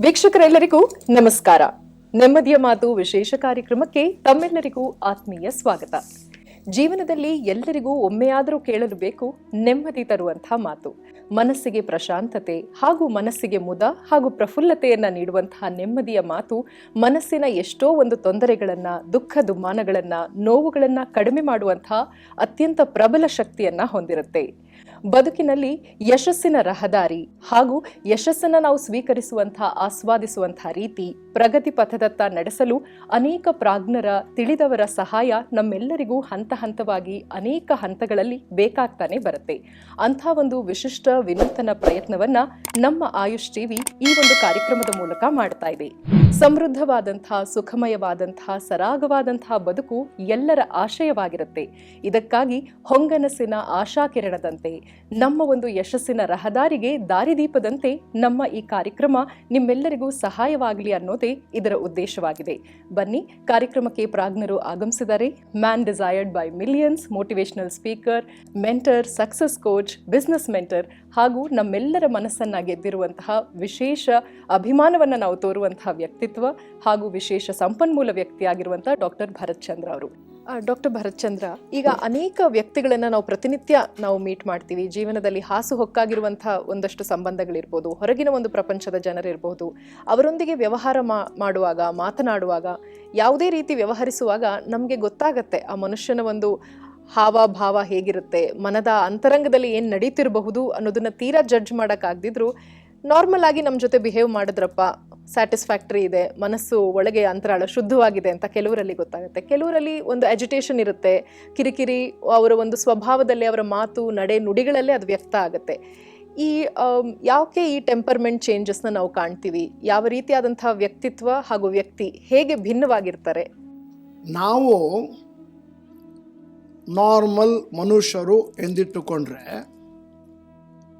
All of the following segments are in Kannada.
ವೀಕ್ಷಕರೆಲ್ಲರಿಗೂ ನಮಸ್ಕಾರ. ನೆಮ್ಮದಿಯ ಮಾತು ವಿಶೇಷ ಕಾರ್ಯಕ್ರಮಕ್ಕೆ ತಮ್ಮೆಲ್ಲರಿಗೂ ಆತ್ಮೀಯ ಸ್ವಾಗತ. ಜೀವನದಲ್ಲಿ ಎಲ್ಲರಿಗೂ ಒಮ್ಮೆಯಾದರೂ ಕೇಳಲು ಬೇಕು, ನೆಮ್ಮದಿ ತರುವಂತಹ ಮಾತು. ಮನಸ್ಸಿಗೆ ಪ್ರಶಾಂತತೆ ಹಾಗೂ ಮನಸ್ಸಿಗೆ ಮುದ ಹಾಗೂ ಪ್ರಫುಲ್ಲತೆಯನ್ನ ನೀಡುವಂತಹ ನೆಮ್ಮದಿಯ ಮಾತು, ಮನಸ್ಸಿನ ಎಷ್ಟೋ ಒಂದು ತೊಂದರೆಗಳನ್ನ, ದುಃಖ ದುಮ್ಮಾನಗಳನ್ನ ನೋವುಗಳನ್ನ ಕಡಿಮೆ ಮಾಡುವಂತಹ ಅತ್ಯಂತ ಪ್ರಬಲ ಶಕ್ತಿಯನ್ನ ಹೊಂದಿರುತ್ತೆ. ಬದುಕಿನಲ್ಲಿ ಯಶಸ್ಸಿನ ರಹದಾರಿ ಹಾಗೂ ಯಶಸ್ಸನ್ನು ನಾವು ಸ್ವೀಕರಿಸುವಂತಹ ಆಸ್ವಾದಿಸುವಂತಹ ರೀತಿ ಪ್ರಗತಿ ಪಥದತ್ತ ನಡೆಸಲು ಅನೇಕ ಪ್ರಾಜ್ಞರ ತಿಳಿದವರ ಸಹಾಯ ನಮ್ಮೆಲ್ಲರಿಗೂ ಹಂತ ಹಂತವಾಗಿ ಅನೇಕ ಹಂತಗಳಲ್ಲಿ ಬೇಕಾಗ್ತಾನೆ ಬರುತ್ತೆ. ಅಂಥ ಒಂದು ವಿಶಿಷ್ಟ ವಿನೂತನ ಪ್ರಯತ್ನವನ್ನ ನಮ್ಮ ಆಯುಷ್ ಟಿವಿ ಈ ಒಂದು ಕಾರ್ಯಕ್ರಮದ ಮೂಲಕ ಮಾಡ್ತಾ ಇದೆ. ಸಮೃದ್ಧವಾದಂತಹ, ಸುಖಮಯವಾದಂತಹ, ಸರಾಗವಾದಂತಹ ಬದುಕು ಎಲ್ಲರ ಆಶಯವಾಗಿರುತ್ತೆ. ಇದಕ್ಕಾಗಿ ಹೊಂಗನಸಿನ ಆಶಾಕಿರಣದಂತೆ, ನಮ್ಮ ಒಂದು ಯಶಸ್ಸಿನ ರಹದಾರಿಗೆ ದಾರಿದೀಪದಂತೆ ನಮ್ಮ ಈ ಕಾರ್ಯಕ್ರಮ ನಿಮ್ಮೆಲ್ಲರಿಗೂ ಸಹಾಯವಾಗಲಿ ಅನ್ನೋದೇ ಇದರ ಉದ್ದೇಶವಾಗಿದೆ. ಬನ್ನಿ, ಕಾರ್ಯಕ್ರಮಕ್ಕೆ ಪ್ರಾಜ್ಞರು ಆಗಮಿಸಿದ್ದಾರೆ man desired by millions, motivational speaker, mentor, success coach, business mentor ಹಾಗೂ ನಮ್ಮೆಲ್ಲರ ಮನಸ್ಸನ್ನ ಗೆದ್ದಿರುವಂತಹ ವಿಶೇಷ ಅಭಿಮಾನವನ್ನು ನಾವು ತೋರುವಂತಹ ವ್ಯಕ್ತಿತ್ವ ಹಾಗೂ ವಿಶೇಷ ಸಂಪನ್ಮೂಲ ವ್ಯಕ್ತಿಯಾಗಿರುವಂತಹ ಡಾಕ್ಟರ್ ಭರತ್ ಚಂದ್ರ ಅವರು. ಡಾಕ್ಟರ್ ಭರತ್ ಚಂದ್ರ, ಈಗ ಅನೇಕ ವ್ಯಕ್ತಿಗಳನ್ನ ನಾವು ಪ್ರತಿನಿತ್ಯ ನಾವು ಮೀಟ್ ಮಾಡ್ತೀವಿ. ಜೀವನದಲ್ಲಿ ಹಾಸು ಹೊಕ್ಕಾಗಿರುವಂತಹ ಒಂದಷ್ಟು ಸಂಬಂಧಗಳಿರ್ಬೋದು, ಹೊರಗಿನ ಒಂದು ಪ್ರಪಂಚದ ಜನರಿರ್ಬೋದು, ಅವರೊಂದಿಗೆ ವ್ಯವಹಾರ ಮಾಡುವಾಗ, ಮಾತನಾಡುವಾಗ, ಯಾವುದೇ ರೀತಿ ವ್ಯವಹರಿಸುವಾಗ ನಮಗೆ ಗೊತ್ತಾಗತ್ತೆ ಆ ಮನುಷ್ಯನ ಒಂದು ಹಾವ ಭಾವ ಹೇಗಿರುತ್ತೆ, ಮನದ ಅಂತರಂಗದಲ್ಲಿ ಏನು ನಡೀತಿರಬಹುದು ಅನ್ನೋದನ್ನ ತೀರಾ ಜಡ್ಜ್ ಮಾಡೋಕ್ಕಾಗದಿದ್ರು ನಾರ್ಮಲ್ ಆಗಿ ನಮ್ಮ ಜೊತೆ ಬಿಹೇವ್ ಮಾಡಿದ್ರಪ್ಪ. ಸ್ಯಾಟಿಸ್ಫ್ಯಾಕ್ಟ್ರಿ ಇದೆ. ಮನಸ್ಸು ಒಳಗೆ ಅಂತರಾಳ ಶುದ್ಧವಾಗಿದೆ ಅಂತ ಕೆಲವರಲ್ಲಿ ಗೊತ್ತಾಗುತ್ತೆ. ಕೆಲವರಲ್ಲಿ ಒಂದು ಎಜುಟೇಷನ್ ಇರುತ್ತೆ. ಕಿರಿಕಿರಿ ಅವರ ಒಂದು ಸ್ವಭಾವದಲ್ಲಿ ಅವರ ಮಾತು, ನಡೆ, ನುಡಿಗಳಲ್ಲೇ ಅದು ವ್ಯಕ್ತ ಆಗುತ್ತೆ. ಈ ಯಾಕೆ ಈ ಟೆಂಪರ್ಮೆಂಟ್ ಚೇಂಜಸ್ನ ನಾವು ಕಾಣ್ತೀವಿ? ಯಾವ ರೀತಿಯಾದಂತಹ ವ್ಯಕ್ತಿತ್ವ ಹಾಗೂ ವ್ಯಕ್ತಿ ಹೇಗೆ ಭಿನ್ನವಾಗಿರ್ತಾರೆ? ನಾವು ನಾರ್ಮಲ್ ಮನುಷ್ಯರು ಎಂದಿಟ್ಟುಕೊಂಡ್ರೆ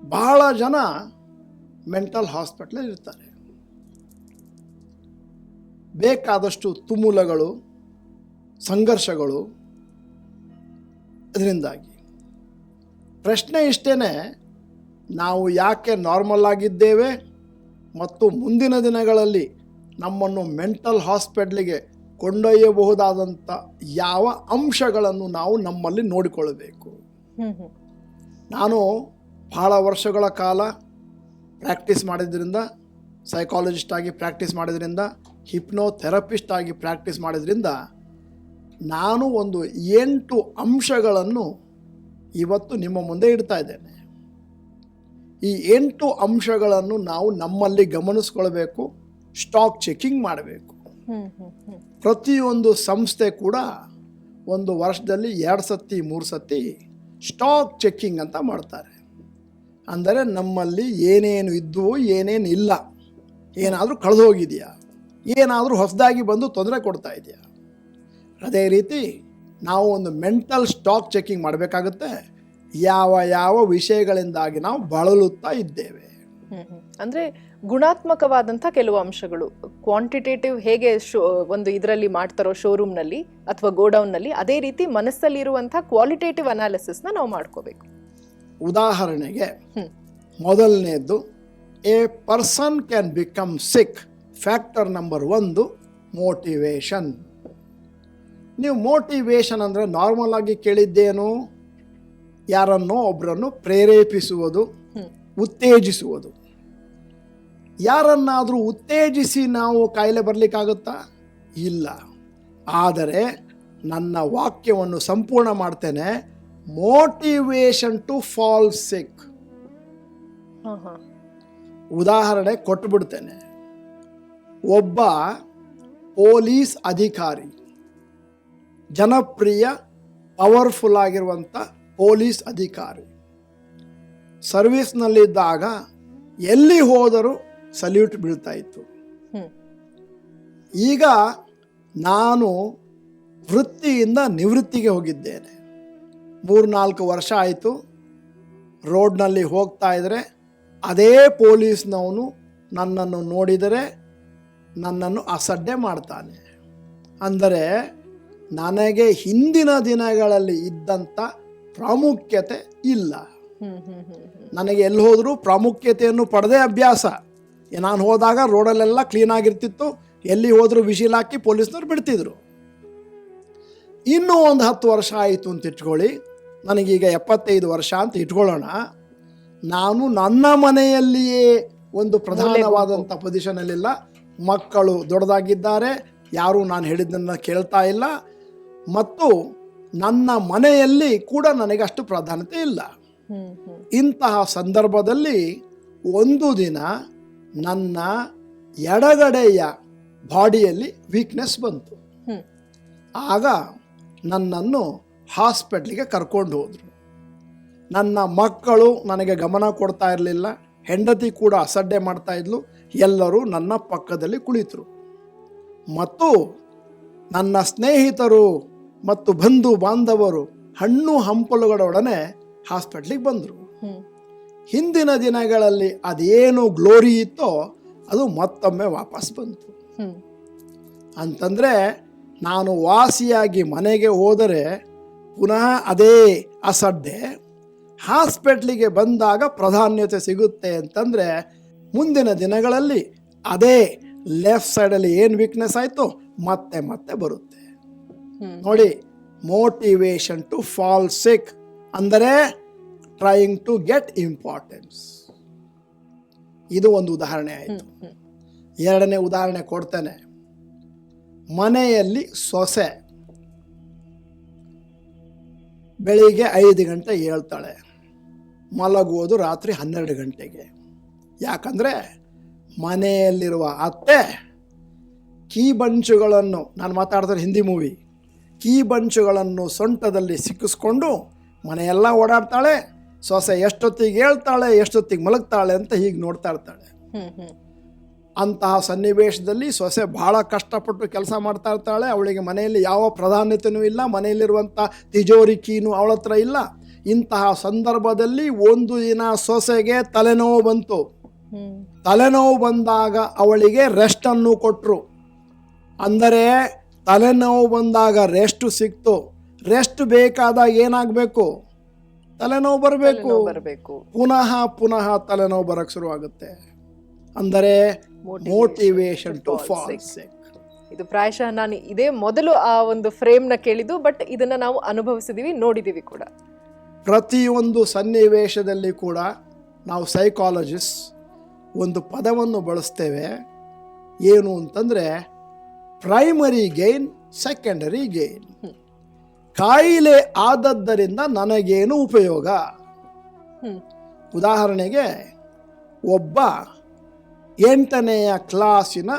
ಬಹಳ ಜನ ಮೆಂಟಲ್ ಹಾಸ್ಪಿಟ್ಲಲ್ಲಿ ಇರ್ತಾರೆ. ಬೇಕಾದಷ್ಟು ತುಮುಲಗಳು ಸಂಘರ್ಷಗಳು ಇದರಿಂದಾಗಿ. ಪ್ರಶ್ನೆ ಇಷ್ಟೇ ನಾವು ಯಾಕೆ ನಾರ್ಮಲ್ ಆಗಿದ್ದೇವೆ ಮತ್ತು ಮುಂದಿನ ದಿನಗಳಲ್ಲಿ ನಮ್ಮನ್ನು ಮೆಂಟಲ್ ಹಾಸ್ಪಿಟ್ಲಿಗೆ ಕೊಂಡೊಯ್ಯಬಹುದಾದಂಥ ಯಾವ ಅಂಶಗಳನ್ನು ನಾವು ನಮ್ಮಲ್ಲಿ ನೋಡಿಕೊಳ್ಳಬೇಕು. ನಾನು ಬಹಳ ವರ್ಷಗಳ ಕಾಲ ಪ್ರಾಕ್ಟೀಸ್ ಮಾಡಿದ್ರಿಂದ ಸೈಕಾಲಜಿಸ್ಟ್ ಆಗಿ ಪ್ರಾಕ್ಟೀಸ್ ಮಾಡಿದ್ರಿಂದ ಹಿಪ್ನೋಥೆರಪಿಸ್ಟ್ ಆಗಿ ಪ್ರಾಕ್ಟೀಸ್ ಮಾಡಿದ್ರಿಂದ ನಾನು ಒಂದು ಎಂಟು ಅಂಶಗಳನ್ನು ಇವತ್ತು ನಿಮ್ಮ ಮುಂದೆ ಇಡ್ತಾ ಇದ್ದೇನೆ. ಈ ಎಂಟು ಅಂಶಗಳನ್ನು ನಾವು ನಮ್ಮಲ್ಲಿ ಗಮನಿಸ್ಕೊಳ್ಬೇಕು ಸ್ಟಾಕ್ ಚೆಕಿಂಗ್ ಮಾಡಬೇಕು. ಪ್ರತಿಯೊಂದು ಸಂಸ್ಥೆ ಕೂಡ ಒಂದು ವರ್ಷದಲ್ಲಿ ಎರಡು ಸತಿ ಮೂರು ಸತಿ ಸ್ಟಾಕ್ ಚೆಕ್ಕಿಂಗ್ ಅಂತ ಮಾಡ್ತಾರೆ. ಅಂದರೆ ನಮ್ಮಲ್ಲಿ ಏನೇನು ಇದ್ವು ಏನೇನು ಇಲ್ಲ. ಏನಾದರೂ ಕಳೆದು ಹೋಗಿದೆಯಾ ಏನಾದರೂ ಹೊಸದಾಗಿ ಬಂದು ತೊಂದರೆ ಕೊಡ್ತಾ ಇದೆಯಾ? ಅದೇ ರೀತಿ ನಾವು ಒಂದು ಮೆಂಟಲ್ ಸ್ಟಾಕ್ ಚೆಕಿಂಗ್ ಮಾಡಬೇಕಾಗುತ್ತೆ. ಯಾವ ಯಾವ ವಿಷಯಗಳಿಂದಾಗಿ ನಾವು ಬಳಲುತ್ತಾ ಇದ್ದೇವೆ. ಅಂದರೆ ಗುಣಾತ್ಮಕವಾದಂಥ ಕೆಲವು ಅಂಶಗಳು. ಕ್ವಾಂಟಿಟೇಟಿವ್ ಹೇಗೆ ಶೋ ಒಂದು ಇದರಲ್ಲಿ ಮಾಡ್ತಾರೋ ಶೋರೂಮ್ನಲ್ಲಿ ಅಥವಾ ಗೋಡೌನ್ನಲ್ಲಿ ಅದೇ ರೀತಿ ಮನಸ್ಸಲ್ಲಿರುವಂಥ ಕ್ವಾಲಿಟೇಟಿವ್ ಅನಾಲಿಸಿಸ್ನ ನಾವು ಮಾಡ್ಕೋಬೇಕು. ಉದಾಹರಣೆಗೆ ಮೊದಲನೇದ್ದು ಮೊದಲನೇದು a person can become sick factor number ಒಂದು ಮೋಟಿವೇಶನ್ ನೀವು ಮೋಟಿವೇಶನ್ ಅಂದರೆ ನಾರ್ಮಲ್ ಆಗಿ ಕೇಳಿದ್ದೇನು? ಯಾರನ್ನೋ ಒಬ್ಬರನ್ನು ಪ್ರೇರೇಪಿಸುವುದು ಉತ್ತೇಜಿಸುವುದು. ಯಾರನ್ನಾದರೂ ಉತ್ತೇಜಿಸಿ ನಾವು ಕಾಯಿಲೆ ಬರಲಿಕ್ಕಾಗುತ್ತಾ? ಇಲ್ಲ. ಆದರೆ ನನ್ನ ವಾಕ್ಯವನ್ನು ಸಂಪೂರ್ಣ ಮಾಡ್ತೇನೆ. ಮೋಟಿವೇಶನ್ ಟು ಫಾಲ್ ಸಿಕ್ ಉದಾಹರಣೆ ಕೊಟ್ಬಿಡ್ತೇನೆ. ಒಬ್ಬ ಪೊಲೀಸ್ ಅಧಿಕಾರಿ ಜನಪ್ರಿಯ ಪವರ್ಫುಲ್ ಆಗಿರುವಂಥ ಪೊಲೀಸ್ ಅಧಿಕಾರಿ ಸರ್ವಿಸ್ನಲ್ಲಿದ್ದಾಗ ಎಲ್ಲಿ ಹೋದರೂ ಸಲ್ಯೂಟ್ ಬೀಳ್ತಾ ಇತ್ತು. ಈಗ ನಾನು ವೃತ್ತಿಯಿಂದ ನಿವೃತ್ತಿಗೆ ಹೋಗಿದ್ದೇನೆ. ಮೂರ್ನಾಲ್ಕು ವರ್ಷ ಆಯಿತು. ರೋಡ್ನಲ್ಲಿ ಹೋಗ್ತಾ ಇದ್ದರೆ ಅದೇ ಪೊಲೀಸ್ನವನು ನನ್ನನ್ನು ನೋಡಿದರೆ ನನ್ನನ್ನು ಅಸಡ್ಡೆ ಮಾಡ್ತಾನೆ. ಅಂದರೆ ನನಗೆ ಹಿಂದಿನ ದಿನಗಳಲ್ಲಿ ಇದ್ದಂಥ ಪ್ರಾಮುಖ್ಯತೆ ಇಲ್ಲ. ನನಗೆ ಎಲ್ಲಿ ಹೋದರೂ ಪ್ರಾಮುಖ್ಯತೆಯನ್ನು ಪಡೆದೇ ಅಭ್ಯಾಸ. ನಾನು ಹೋದಾಗ ರೋಡಲ್ಲೆಲ್ಲ ಕ್ಲೀನಾಗಿರ್ತಿತ್ತು ಎಲ್ಲಿ ಹೋದರೂ ವಿಶಿಲ್ ಹಾಕಿ ಪೊಲೀಸ್ನವ್ರು ಬಿಡ್ತಿದ್ರು. ಇನ್ನೂ ಒಂದು ಹತ್ತು ವರ್ಷ ಆಯಿತು ಅಂತ ಇಟ್ಕೊಳ್ಳಿ. ನನಗೀಗ ಎಪ್ಪತ್ತೈದು ವರ್ಷ ಅಂತ ಇಟ್ಕೊಳ್ಳೋಣ. ನಾನು ನನ್ನ ಮನೆಯಲ್ಲಿಯೇ ಒಂದು ಪ್ರಧಾನವಾದಂಥ ಪೊಸಿಷನಲ್ಲಿಲ್ಲ ಮಕ್ಕಳು ದೊಡ್ಡದಾಗಿದ್ದಾರೆ. ಯಾರೂ ನಾನು ಹೇಳಿದ್ದನ್ನು ಕೇಳ್ತಾ ಇಲ್ಲ. ಮತ್ತು ನನ್ನ ಮನೆಯಲ್ಲಿ ಕೂಡ ನನಗೆ ಅಷ್ಟು ಪ್ರಾಧಾನ್ಯತೆ ಇಲ್ಲ. ಇಂತಹ ಸಂದರ್ಭದಲ್ಲಿ ಒಂದು ದಿನ ನನ್ನ ಎಡಗಡೆಯ ಬಾಡಿಯಲ್ಲಿ ವೀಕ್ನೆಸ್ ಬಂತು. ಆಗ ನನ್ನನ್ನು ಹಾಸ್ಪಿಟ್ಲಿಗೆ ಕರ್ಕೊಂಡು ಹೋದರು. ನನ್ನ ಮಕ್ಕಳು ನನಗೆ ಗಮನ ಕೊಡ್ತಾ ಇರಲಿಲ್ಲ. ಹೆಂಡತಿ ಕೂಡ ಅಸಡ್ಡೆ ಮಾಡ್ತಾ ಇದ್ಲು. ಎಲ್ಲರೂ ನನ್ನ ಪಕ್ಕದಲ್ಲಿ ಕುಳಿತರು. ಮತ್ತು ನನ್ನ ಸ್ನೇಹಿತರು ಮತ್ತು ಬಂಧು ಬಾಂಧವರು ಹಣ್ಣು ಹಂಪಲುಗಳೊಡನೆ ಹಾಸ್ಪಿಟ್ಲಿಗೆ ಬಂದರು. ಹಿಂದಿನ ದಿನಗಳಲ್ಲಿ ಅದೇನು ಗ್ಲೋರಿ ಇತ್ತೋ ಅದು ಮತ್ತೊಮ್ಮೆ ವಾಪಸ್ ಬಂತು. ಅಂತಂದರೆ ನಾನು ವಾಸಿಯಾಗಿ ಮನೆಗೆ ಹೋದರೆ ಪುನಃ ಅದೇ ಅಸಡ್ಡೆ. ಹಾಸ್ಪಿಟ್ಲಿಗೆ ಬಂದಾಗ ಪ್ರಾಧಾನ್ಯತೆ ಸಿಗುತ್ತೆ ಅಂತಂದರೆ ಮುಂದಿನ ದಿನಗಳಲ್ಲಿ ಅದೇ ಲೆಫ್ಟ್ ಸೈಡಲ್ಲಿ ಏನು ವೀಕ್ನೆಸ್ ಆಯಿತು ಮತ್ತೆ ಮತ್ತೆ ಬರುತ್ತೆ. ನೋಡಿ ಮೋಟಿವೇಶನ್ ಟು ಫಾಲ್ ಸಿಕ್ ಅಂದರೆ ಟ್ರೈಯಿಂಗ್ ಟು ಗೆಟ್ ಇಂಪಾರ್ಟೆನ್ಸ್ ಇದು ಒಂದು ಉದಾಹರಣೆ ಆಯಿತು. ಎರಡನೇ ಉದಾಹರಣೆ ಕೊಡ್ತೇನೆ. ಮನೆಯಲ್ಲಿ ಸೊಸೆ ಬೆಳಿಗ್ಗೆ ಐದು ಗಂಟೆ ಏಳ್ತಾಳೆ ಮಲಗುವುದು ರಾತ್ರಿ ಹನ್ನೆರಡು ಗಂಟೆಗೆ. ಯಾಕಂದರೆ ಮನೆಯಲ್ಲಿರುವ ಅತ್ತೆ ಕೀ ಬಂಚುಗಳನ್ನು ನಾನು ಮಾತಾಡ್ತಾರೆ ಹಿಂದಿ ಮೂವಿ ಕೀ ಬಂಚುಗಳನ್ನು ಸೊಂಟದಲ್ಲಿ ಸಿಕ್ಕಿಸ್ಕೊಂಡು ಮನೆಯೆಲ್ಲ ಓಡಾಡ್ತಾಳೆ. ಸೊಸೆ ಎಷ್ಟೊತ್ತಿಗೆ ಹೇಳ್ತಾಳೆ, ಎಷ್ಟೊತ್ತಿಗೆ ಮಲಗ್ತಾಳೆ ಅಂತ ಹೀಗೆ ನೋಡ್ತಾ ಇರ್ತಾಳೆ. ಅಂತಹ ಸನ್ನಿವೇಶದಲ್ಲಿ ಸೊಸೆ ಭಾಳ ಕಷ್ಟಪಟ್ಟು ಕೆಲಸ ಮಾಡ್ತಾ ಇರ್ತಾಳೆ. ಅವಳಿಗೆ ಮನೆಯಲ್ಲಿ ಯಾವ ಪ್ರಾಧಾನ್ಯತೆಯೂ ಇಲ್ಲ. ಮನೆಯಲ್ಲಿರುವಂಥ ತಿಜೋರಿ ಕೀನು ಅವಳ ಹತ್ರ ಇಲ್ಲ. ಇಂತಹ ಸಂದರ್ಭದಲ್ಲಿ ಒಂದು ದಿನ ಸೊಸೆಗೆ ತಲೆನೋವು ಬಂತು. ತಲೆನೋವು ಬಂದಾಗ ಅವಳಿಗೆ ರೆಸ್ಟನ್ನು ಕೊಟ್ಟರು ಅಂದರೆ ತಲೆನೋವು ಬಂದಾಗ ರೆಸ್ಟ್ ಸಿಕ್ತು. ರೆಸ್ಟ್ ಬೇಕಾದಾಗ ಏನಾಗಬೇಕು? ತಲೆನೋವು ಬರಬೇಕು. ಬರಬೇಕು. ಪುನಃ ಪುನಃ ತಲೆನೋವು ಬರಕ್ಕೆ ಶುರುವಾಗುತ್ತೆ. ಅಂದರೆ ಮೋಟಿವೇಶನ್ ಟು ಫಾಲ್ ಸಿಕ್ ಇದು ಪ್ರಾಯಶಃ ನಾನು ಇದೇ ಮೊದಲು ಆ ಒಂದು ಫ್ರೇಮ್ನ ಕೇಳಿದ್ದು ಬಟ್ ಇದನ್ನ ನಾವು ಅನುಭವಿಸಿದೀವಿ ನೋಡಿದೀವಿ ಕೂಡ. ಪ್ರತಿಯೊಂದು ಸನ್ನಿವೇಶದಲ್ಲಿ ಕೂಡ ನಾವು ಸೈಕಾಲಜಿಸ್ಟ್ ಒಂದು ಪದವನ್ನು ಬಳಸ್ತೇವೆ. ಏನು ಅಂತಂದರೆ ಪ್ರೈಮರಿ ಗೇನ್ ಸೆಕೆಂಡರಿ ಗೇನ್ ಕಾಯಿಲೆ ಆದದ್ದರಿಂದ ನನಗೇನು ಉಪಯೋಗ? ಉದಾಹರಣೆಗೆ ಒಬ್ಬ ಎಂಟನೆಯ ಕ್ಲಾಸಿನ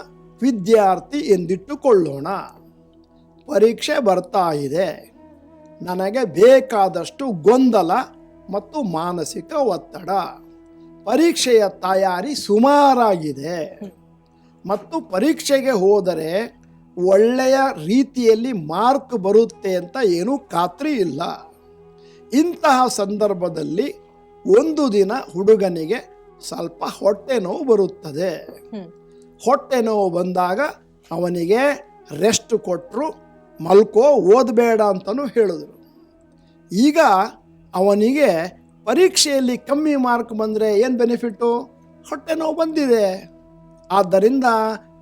ವಿದ್ಯಾರ್ಥಿ ಎಂದಿಟ್ಟುಕೊಳ್ಳೋಣ. ಪರೀಕ್ಷೆ ಬರ್ತಾ ಇದೆ. ನನಗೆ ಬೇಕಾದಷ್ಟು ಗೊಂದಲ ಮತ್ತು ಮಾನಸಿಕ ಒತ್ತಡ. ಪರೀಕ್ಷೆಯ ತಯಾರಿ ಸುಮಾರಾಗಿದೆ. ಮತ್ತು ಪರೀಕ್ಷೆಗೆ ಹೋದರೆ ಒಳ್ಳೆಯ ರೀತಿಯಲ್ಲಿ ಮಾರ್ಕ್ ಬರುತ್ತೆ ಅಂತ ಏನೂ ಖಾತ್ರಿ ಇಲ್ಲ. ಇಂತಹ ಸಂದರ್ಭದಲ್ಲಿ ಒಂದು ದಿನ ಹುಡುಗನಿಗೆ ಸ್ವಲ್ಪ ಹೊಟ್ಟೆ ನೋವು ಬರುತ್ತದೆ. ಹೊಟ್ಟೆ ನೋವು ಬಂದಾಗ ಅವನಿಗೆ ರೆಸ್ಟ್ ಕೊಟ್ಟರು ಮಲ್ಕೋ ಓದಬೇಡ ಅಂತಲೂ ಹೇಳಿದ್ರು. ಈಗ ಅವನಿಗೆ ಪರೀಕ್ಷೆಯಲ್ಲಿ ಕಮ್ಮಿ ಮಾರ್ಕ್ ಬಂದರೆ ಏನು ಬೆನಿಫಿಟ್ಟು ಹೊಟ್ಟೆ ನೋವು ಬಂದಿದೆ. ಆದ್ದರಿಂದ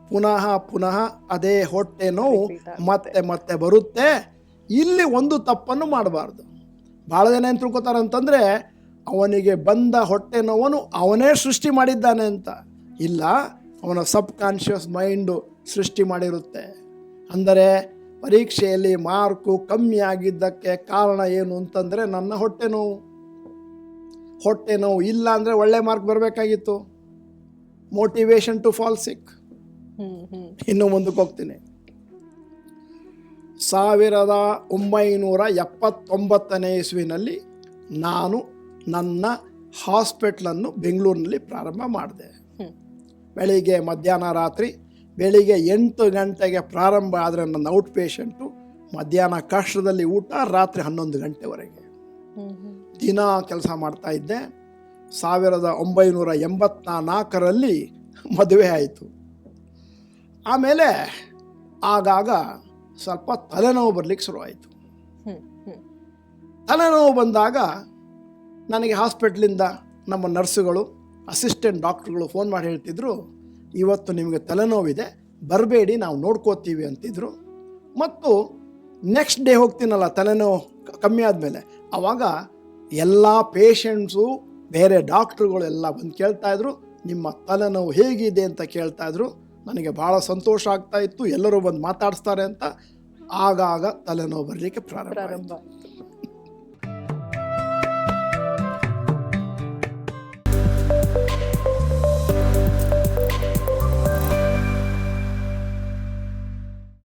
ಪುನಃ ಪುನಃ ಅದೇ ಹೊಟ್ಟೆ ನೋವು ಮತ್ತೆ ಮತ್ತೆ ಬರುತ್ತೆ. ಇಲ್ಲಿ ಒಂದು ತಪ್ಪನ್ನು ಮಾಡಬಾರ್ದು. ಭಾಳ ಜನ ಏನು ತಿಳ್ಕೊತಾರೆ ಅಂತಂದರೆ ಅವನಿಗೆ ಬಂದ ಹೊಟ್ಟೆ ನೋವನ್ನು ಅವನೇ ಸೃಷ್ಟಿ ಮಾಡಿದ್ದಾನೆ ಅಂತ. ಇಲ್ಲ ಅವನ ಸಬ್ ಕಾನ್ಷಿಯಸ್ ಮೈಂಡು ಸೃಷ್ಟಿ ಮಾಡಿರುತ್ತೆ. ಅಂದರೆ ಪರೀಕ್ಷೆಯಲ್ಲಿ ಮಾರ್ಕು ಕಮ್ಮಿ ಆಗಿದ್ದಕ್ಕೆ ಕಾರಣ ಏನು ಅಂತಂದರೆ ನನ್ನ ಹೊಟ್ಟೆ ನೋವು ಹೊಟ್ಟೆ ನೋವು ಇಲ್ಲ ಅಂದರೆ ಒಳ್ಳೆ ಮಾರ್ಕ್ ಬರಬೇಕಾಗಿತ್ತು. ಮೋಟಿವೇಶನ್ ಟು ಫಾಲ್ ಸಿಕ್ ಇನ್ನು ಮುಂದಕ್ಕೆ ಹೋಗ್ತೀನಿ. ಸಾವಿರದ ಒಂಬೈನೂರ ಎಪ್ಪತ್ತೊಂಬತ್ತನೇ ಇಸ್ವಿನಲ್ಲಿ ನಾನು ನನ್ನ ಹಾಸ್ಪಿಟ್ಲನ್ನು ಬೆಂಗಳೂರಿನಲ್ಲಿ ಪ್ರಾರಂಭ ಮಾಡಿದೆ. ಬೆಳಿಗ್ಗೆ ಮಧ್ಯಾಹ್ನ ರಾತ್ರಿ ಬೆಳಿಗ್ಗೆ ಎಂಟು ಗಂಟೆಗೆ ಪ್ರಾರಂಭ ಆದರೆ ನನ್ನ ಔಟ್ ಪೇಷಂಟು ಮಧ್ಯಾಹ್ನ ಕಷ್ಟದಲ್ಲಿ ಊಟ ರಾತ್ರಿ ಹನ್ನೊಂದು ಗಂಟೆವರೆಗೆ. ದಿನ ಕೆಲಸ ಮಾಡ್ತಾ ಇದ್ದೆ. ಸಾವಿರದ ಒಂಬೈನೂರ ಎಂಬತ್ತ ನಾಲ್ಕರಲ್ಲಿ ಮದುವೆ ಆಯಿತು. ಆಮೇಲೆ ಆಗಾಗ ಸ್ವಲ್ಪ ತಲೆನೋವು ಬರಲಿಕ್ಕೆ ಶುರುವಾಯಿತು. ತಲೆನೋವು ಬಂದಾಗ ನನಗೆ ಹಾಸ್ಪಿಟ್ಲಿಂದ ನಮ್ಮ ನರ್ಸುಗಳು, ಅಸಿಸ್ಟೆಂಟ್ ಡಾಕ್ಟ್ರುಗಳು ಫೋನ್ ಮಾಡಿ ಹೇಳ್ತಿದ್ರು, ಇವತ್ತು ನಿಮಗೆ ತಲೆನೋವಿದೆ, ಬರಬೇಡಿ, ನಾವು ನೋಡ್ಕೋತೀವಿ ಅಂತಿದ್ರು. ಮತ್ತು ನೆಕ್ಸ್ಟ್ ಡೇ ಹೋಗ್ತೀನಲ್ಲ, ತಲೆನೋವು ಕಮ್ಮಿ ಆದಮೇಲೆ ಆವಾಗ ಎಲ್ಲ ಪೇಷಂಟ್ಸು, ಬೇರೆ ಡಾಕ್ಟ್ರುಗಳು ಎಲ್ಲ ಬಂದು ಕೇಳ್ತಾ ಇದ್ರು, ನಿಮ್ಮ ತಲೆನೋವು ಹೇಗಿದೆ? ಅಂತ ಕೇಳ್ತಾ ಇದ್ರು. ನನಗೆ ಭಾಳ ಸಂತೋಷ ಆಗ್ತಾ ಇತ್ತು, ಎಲ್ಲರೂ ಬಂದು ಮಾತಾಡಿಸ್ತಾರೆ ಅಂತ. ಆಗಾಗ ತಲೆನೋವು ಬರಲಿಕ್ಕೆ. ಪ್ರಾರಂಭ.